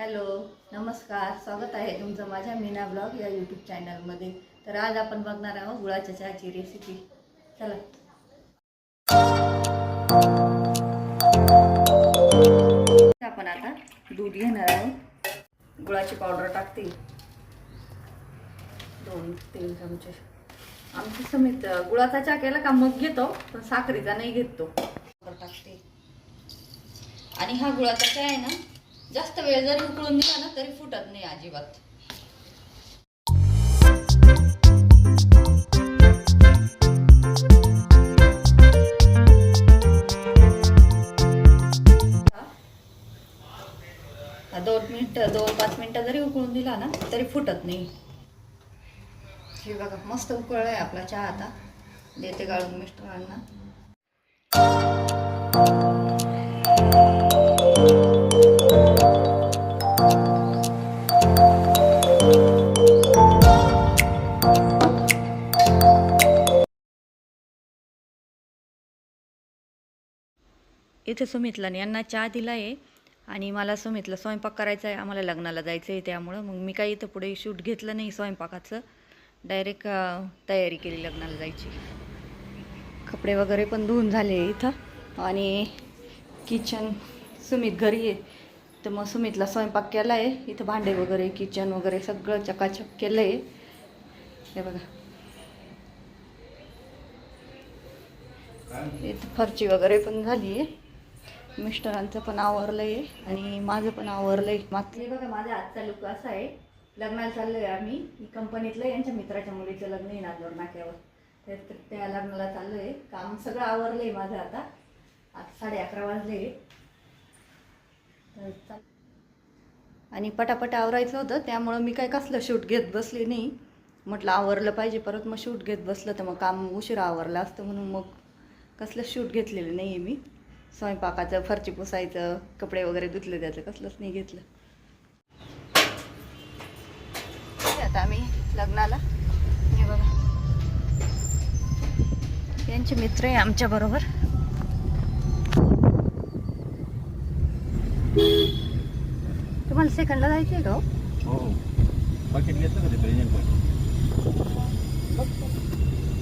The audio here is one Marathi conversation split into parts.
हॅलो नमस्कार. स्वागत आहे तुमचं माझ्या मीना ब्लॉग या यूट्यूब चॅनलमध्ये तर आज आपण बघणार आहोत गुळाच्या चहाची रेसिपी चला. आपण आता दूध घेणार आहोत. गुळाची पावडर टाकते. दोन तीन चमचे. आमची समित गुळाचा चहा केला का मग घेतो पण साखरेचा नाही घेतो पावडर टाकते. आणि हा गुळाचा चहा आहे ना जास्त वेळ जरी उकळून दिला ना तरी फुटत नाही अजिबात. दोन मिनिटं दोन पाच मिनिटं जरी उकळून दिला ना तरी फुटत नाही. हे बघा मस्त उकळ आहे आपला चहा आता. देते गाळून मिस्टरांना. इथे सुमितला यांना चहा दिला आहे आणि मला सुमितला स्वयंपाक करायचा आहे आम्हाला लग्नाला जायचं आहे त्यामुळं. मग मी काही इथं पुढे शूट घेतलं नाही स्वयंपाकाचं. डायरेक्ट तयारी केली लग्नाला जायची. कपडे वगैरे पण धुवून झाले इथं. आणि किचन सुमित घरी आहे. तर मग सुमितला स्वयंपाक केला आहे इथं भांडे वगैरे किचन वगैरे सगळं चकाचक केलं आहे हे बघा. इथं फरची वगैरे पण झाली आहे मिस्टरांचं पण आवरलं आहे आणि माझं पण आवरलं आहे. मागचं बघा माझा आजचा लुक असा आहे. लग्नाला चाललो आहे आम्ही कंपनीतलं यांच्या मित्राच्या मुलीचं लग्न आहे नागपूर नाक्यावर तर त्या लग्नाला चाललो आहे काम सगळं आवरलं आहे माझं आता. आता साडे अकरा वाजले तर आणि पटापट आवरायचं होतं त्यामुळं मी काय कसलं शूट घेत बसले नाही. म्हटलं आवरलं पाहिजे परत मग शूट घेत बसलं तर मग काम उशिरा आवरलं असतं म्हणून मग कसलं शूट घेतलेलं नाही आहे मी. स्वयंपाकाचं फरची पुसायचं कपडे वगैरे धुतले त्याचं कसलंच नाही घेतलं. आता आम्ही लग्नाला. हे बघा. यांचे मित्र आहे आमच्या बरोबर. तुम्हाला सेकंडला जायचं आहे का हो? हो घेतलं का ते प्रेझेंट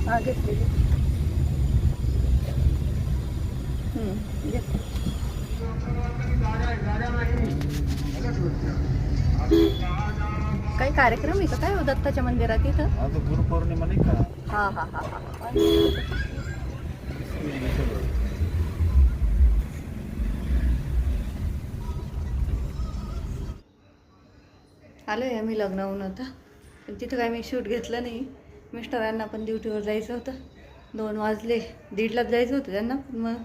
हा घेतले काही कार्यक्रम आहे का? काय हो दत्ताच्या मंदिरात इथं? आता गुरुपौर्णिमा नाही का? हा हा हा हा. आलो आहे आम्ही लग्नाहून आता. पण तिथं काय मी शूट घेतलं नाही. मिस्टरांना पण ड्युटीवर जायचं होतं. दोन वाजले. दीडलाच जायचं होतं त्यांना पण मग.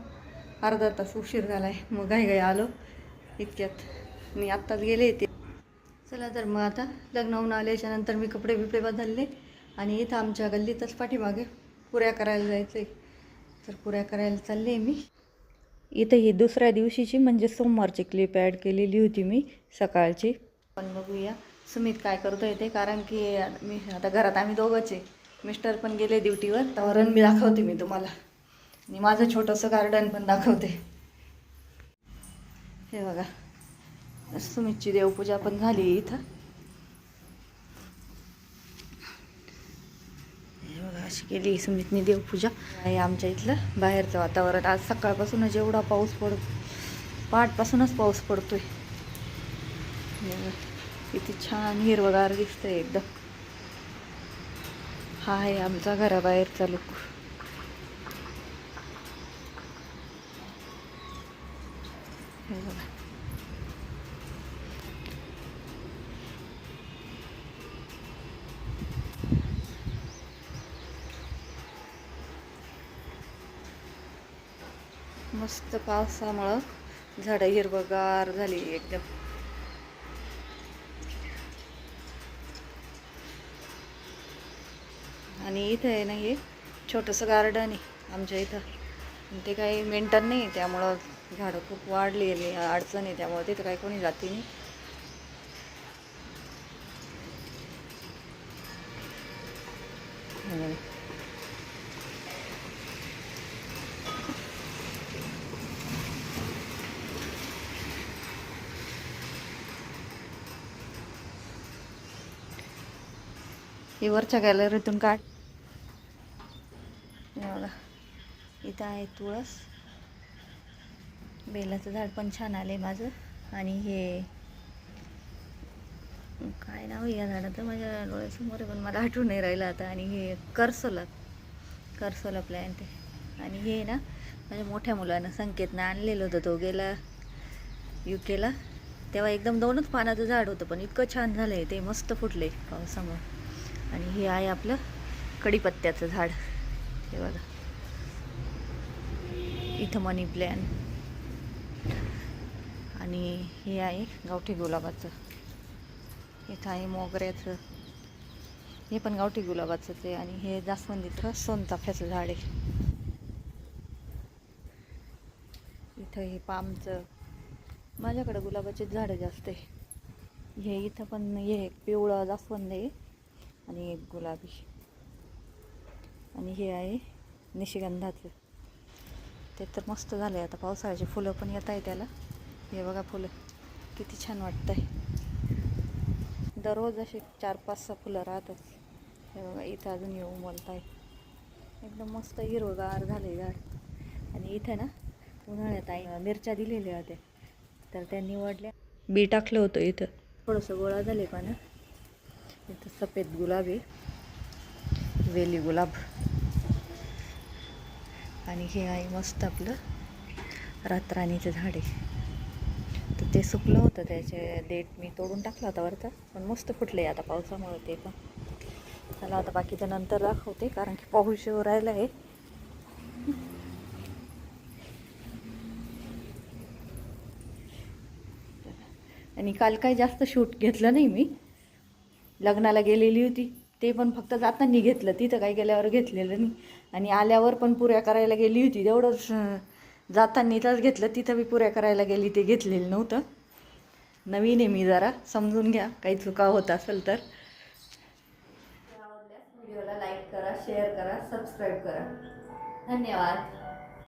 अर्धा तास उशीर झाला आहे मग घाई घाई आलो. इतक्यात मी आत्ताच गेले ते चला तर मग आता लग्नाहून आल्याच्यानंतर मी कपडे बिपडे बदलले आणि इथं आमच्या गल्लीतच पाठीमागे पुऱ्या करायला जायचं आहे तर पुऱ्या करायला चालले मी. इथं ही दुसऱ्या दिवशीची म्हणजे सोमवारची क्लिप ॲड केलेली होती मी सकाळची. पण बघूया सुमित काय करतो ते कारण की मी आता घरात आम्ही दोघंच आहे. मिस्टर पण गेले ड्युटीवर. तर मी दाखवते मी तुम्हाला. आणि माझं छोटंसं गार्डन पण दाखवते. हे बघा. सुमितची देवपूजा पण झाली इथं. हे बघा अशी केली सुमितनी देवपूजा. आहे आमच्या इथलं बाहेरचं वातावरण. आज सकाळपासूनच एवढा पाऊस पडतो पहाटपासूनच पाऊस पडतोय. किती छान हिरवगार दिसतंय एकदम. हा आहे आमचा घराबाहेरचा लुक हे बघा मस्त पावसामुळं झाडं हिरवगार झाली एकदम. आणि इथं आहे ना हे छोटंसं गार्डन आहे आमच्या इथं. ते काही मेंटेन नाही त्यामुळं झाडं खूप वाढलेली अडचण आहे त्यामुळं तिथं काही कोणी जाती नाही. वरच्या गॅलरीतून काढ. बघा इथं आहे तुळस. बेलाचं झाड पण छान आले माझं. आणि हे काय नाव या झाडाचं? माझ्या डोळ्यासमोर पण मला आठवून नाही राहिलं आता. आणि हे करसोला करसोला प्लॅन्ट आहे. आणि हे ना माझ्या मोठ्या मुलानं संकेतनं आणलेलं होतं तो गेला यू केला तेव्हा एकदम दोनच पानाचं झाड होतं पण इतकं छान झालं आहे ते मस्त फुटले पावसामुळं. आणि हे आहे आपलं कढीपत्त्याचं झाड. हे बघा. इथं मनी प्लॅन. आणि हे आहे गावठी गुलाबाचं. इथं आहे मोगऱ्याचं. हे पण गावठी गुलाबाचंच आहे आणि हे जास्वंदीचं म्हणजे सोनताफ्याचं झाड आहे. इथं हे पामचं. माझ्याकडं गुलाबाचेच झाडं जास्त आहे. हे इथं पण हे एक पिवळं जास्वंद आहे आणि एक गुलाबी. आणि हे आहे निशिगंधाचं. ते तर मस्त झालं आहे आता पावसाळ्याची फुलं पण येत आहे त्याला. हे बघा फुलं किती छान वाटतं आहे दररोज असे चार पाच सहा फुलं राहतात. हे बघा इथं अजून येऊ उमलत आहे एकदम मस्त हिरवगार झाले झाड. आणि इथं ना उन्हाळ्यात आई मिरच्या दिलेल्या होत्या. तर त्या निवडल्या. बी टाकलं होतं इथं. थोडंसं गोळा झाले पण इथं सफेद गुलाब आहे. वेली गुलाब. आणि हे आहे मस्त आपलं रातराणीचं झाड आहे. तर ते सुकलं होतं त्याचे देठ मी तोडून टाकला होता वरचा पण मस्त फुटले आता पावसामुळे ते पण. चला आता बाकीचं नंतर दाखवते कारण की पाऊस राहिलं राहिला आहे. आणि काल काही जास्त शूट घेतलं नाही मी. लग्नाला गेलेली होती. ते पण फक्त जाताना घेतलं तिथं काही गेल्यावर घेतलेलं नाही. आणि आल्यावर पण पुऱ्या करायला गेली होती तेवढंच जाताना जातानीच घेतलं तिथं बी पुऱ्या करायला गेली ते घेतलेलं नव्हतं. नवीन आहे मी जरा समजून घ्या काही चुका होत असेल तर. व्हिडिओला लाईक करा शेअर करा सबस्क्राईब करा. धन्यवाद.